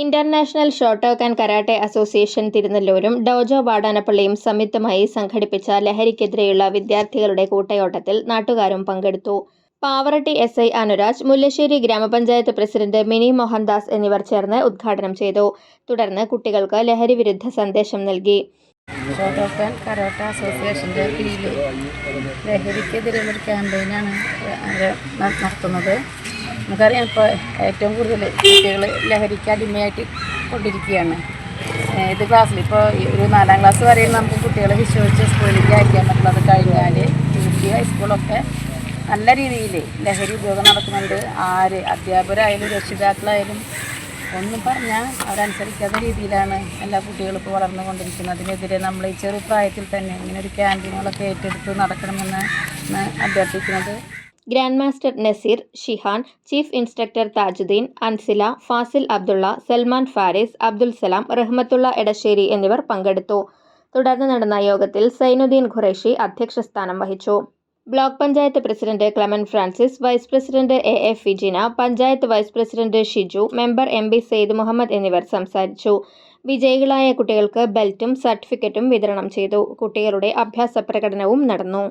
International Shotokan and karate association തിരുനെല്ലൂരും dojo വാടാനപ്പള്ളിയും സംയുക്തമായി സംഘടിപ്പിച്ച ലഹരിക്കെതിരെയുള്ള വിദ്യാർത്ഥികളുടെ കൂട്ടയോട്ടത്തിൽ നാട്ടുകാരും പങ്കെടുത്തു. Pavaratty S I Anuraj Mullassery gramapanchayat president Mini Mohandas എന്നിവർ ചേർന്ന് ഉദ്ഘാടനം ചെയ്തു. തുടർന്ന് കുട്ടികൾക്ക് ലഹരി വിരുദ്ധ സന്ദേശം നൽകി. ഷോട്ടോക്കൻ കരാട്ട അസോസിയേഷന്റെ കീഴിൽ ലഹരിക്കെതിരെയുള്ളൊരു ക്യാമ്പയിനാണ് നടത്തുന്നത്. നമുക്കറിയാം ഇപ്പോൾ ഏറ്റവും കൂടുതൽ കുട്ടികൾ ലഹരിക്ക് അടിമയായിട്ട് കൊണ്ടിരിക്കുകയാണ്. ഏത് ക്ലാസ്സിൽ ഇപ്പോൾ ഒരു നാലാം ക്ലാസ് വരെയും നമുക്ക് കുട്ടികളെ വിശ്വസിച്ച് സ്കൂളിലേക്ക് അയക്കാൻ പറ്റുന്നത് കഴിഞ്ഞാൽ യു ഹൈസ്കൂളൊക്കെ നല്ല രീതിയിൽ ലഹരി ഉപയോഗം നടക്കുന്നുണ്ട്. ആര് അധ്യാപകരായാലും രക്ഷിതാക്കളായാലും ഒന്നും പറഞ്ഞാൽ അവരനുസരിക്കാത്ത രീതിയിലാണ് എല്ലാ കുട്ടികളും ഇപ്പോൾ വളർന്നുകൊണ്ടിരിക്കുന്നത് അതിനെതിരെ നമ്മൾ ഈ ചെറുപ്രായത്തിൽ തന്നെ ഇങ്ങനെ ഒരു ക്യാമ്പയിനുകളൊക്കെ ഏറ്റെടുത്ത് നടക്കണമെന്ന് അഭ്യർത്ഥിക്കുന്നത്. Grand master Naseer Shihan chief instructor Tajuddin Ansila Fasil Abdulla Salman Faris Abdul Salam Rahmathulla Edassery എന്നിവർ പങ്കെടുത്തു. തുടർന്ന് നടന്ന യോഗത്തിൽ സൈനുദ്ദീൻ ഖുറേഷി അധ്യക്ഷസ്ഥാനം വഹിച്ചു. Block panchayat president Clemen Francis vice president A A Fijina panchayat vice president Shiju member M B Saeed Muhammad എന്നിവർ സംസാരിച്ചു. വിജയികളായ കുട്ടികൾക്ക് ബെൽറ്റും സർട്ടിഫിക്കറ്റും വിതരണം ചെയ്തു. കുട്ടികളുടെ അഭ്യാസ പ്രകടനവും നടന്നു.